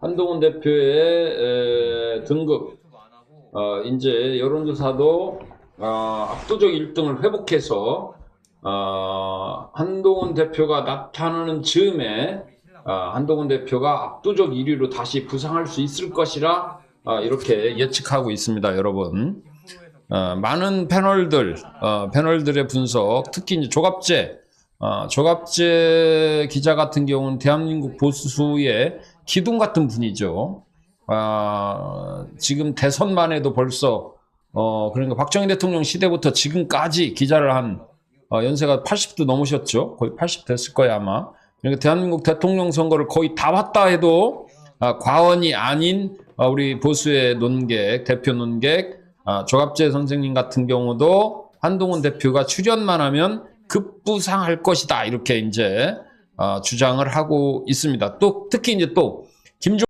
한동훈 대표의 에, 등급 어, 이제 여론조사도 어, 압도적 1등을 회복해서 어, 한동훈 대표가 나타나는 즈음에 어, 한동훈 대표가 압도적 1위로 다시 부상할 수 있을 것이라 어, 이렇게 예측하고 있습니다, 여러분. 어, 많은 패널들, 어, 패널들의 분석, 특히 이제 조갑재, 어, 조갑재 기자 같은 경우는 대한민국 보수의 기둥 같은 분이죠. 아, 지금 대선만 해도 벌써 어, 그러니까 박정희 대통령 시대부터 지금까지 기자를 한 어, 연세가 80도 넘으셨죠. 거의 80 됐을 거예요 아마. 그러니까 대한민국 대통령 선거를 거의 다 봤다 해도 아, 과언이 아닌 어, 우리 보수의 논객, 대표 논객 아, 조갑재 선생님 같은 경우도 한동훈 대표가 출연만 하면 급부상할 것이다 이렇게 이제 어, 주장을 하고 있습니다. 또 특히 이제 또 김종